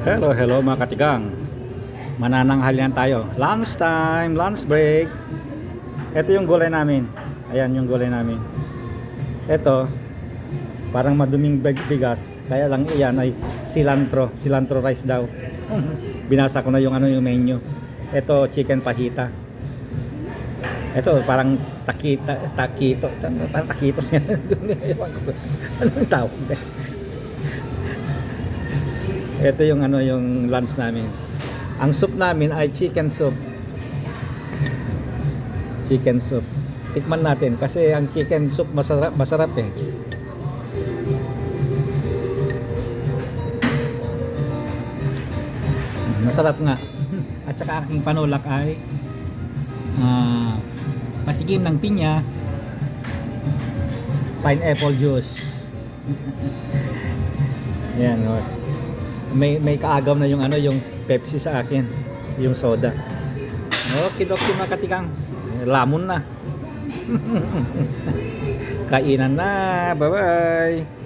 Hello, hello mga katigang. Manananghal yan tayo. Lunch time, lunch break. Ito yung gulay namin. Ayan yung gulay namin. Ito, parang maduming big- bigas. Kaya lang iyan ay cilantro. Cilantro rice daw. Binasa ko na yung ano yung menu. Ito, chicken pahita. Ito, parang takita, takito. Parang takitos ko. Anong tawag? Ito yung ano yung lunch namin. Ang soup namin ay chicken soup. Chicken soup. Tikman natin kasi ang chicken soup masarap masarap eh. Masarap nga. At saka aking panulak ay ah patikim ng pinya pineapple juice. Yan, oh may may kaagaw na yung ano yung Pepsi sa akin yung soda. Okay okay mga katikang. Lamon na. Kainan na. Bye bye